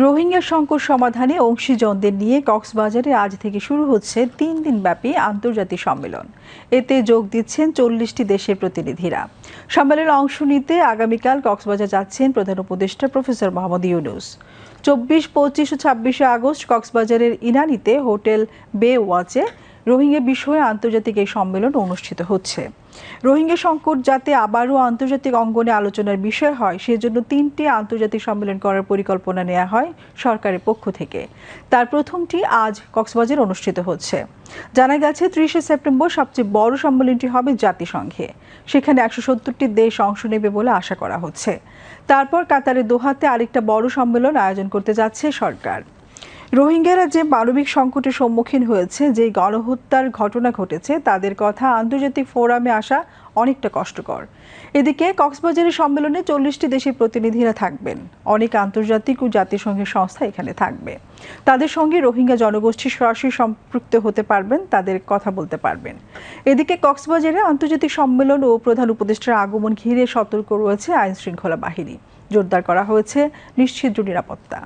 রোহিঙ্গা সংকট সমাধানে অংশীজনদের নিয়ে কক্সবাজারে আজ থেকে শুরু হচ্ছে তিন দিনব্যাপী আন্তর্জাতিক সম্মেলন। এতে যোগ দিচ্ছেন চল্লিশটি দেশের প্রতিনিধিরা। সম্মেলনে অংশ নিতে আগামীকাল কক্সবাজার যাচ্ছেন প্রধান উপদেষ্টা প্রফেসর মোহাম্মদ ইউনুস। চব্বিশ, পঁচিশ ও ছাব্বিশে আগস্ট কক্সবাজারের ইনানিতে হোটেল বে ওয়াচে রোহিঙ্গা বিষয়ে আন্তর্জাতিক এই সম্মেলন অনুষ্ঠিত হচ্ছে। রোহিঙ্গা সংকট যাতে আবারও আন্তর্জাতিক অঙ্গনে আলোচনার বিষয় হয়, সেজন্য তিনটি আন্তর্জাতিক সম্মেলন করার পরিকল্পনা নেওয়া হয় সরকারের পক্ষ থেকে। তার প্রথমটি আজ কক্সবাজার অনুষ্ঠিত হচ্ছে। জানা গেছে, ত্রিশে সেপ্টেম্বর সবচেয়ে বড় সম্মেলনটি হবে জাতিসংঘে। সেখানে একশো সত্তরটি দেশ অংশ নেবে বলে আশা করা হচ্ছে। তারপর কাতারের দোহাতে আরেকটা বড় সম্মেলন আয়োজন করতে যাচ্ছে সরকার। রোহিঙ্গারা যে মানবিক সংকটের সম্মুখীন হয়েছে যে গণহত্যার ঘটনা ঘটেছে, তাদের কথা আন্তর্জাতিক ফোরামে আসা অনেকটা কষ্টকর। এদিকে কক্সবাজারের সম্মেলনে চল্লিশটি দেশের প্রতিনিধিরা থাকবেন। অনেক আন্তর্জাতিক ও জাতিসংঘের সংস্থা এখানে থাকবে। তাদের সঙ্গে রোহিঙ্গা জনগোষ্ঠী সরাসরি সম্পৃক্ত হতে পারবেন, তাদের কথা বলতে পারবেন। এদিকে কক্সবাজারে আন্তর্জাতিক সম্মেলন ও প্রধান উপদেষ্টার আগমন ঘিরে সতর্ক রয়েছে আইন শৃঙ্খলা বাহিনী। জোরদার করা হয়েছে নিশ্চিদ্র নিরাপত্তা।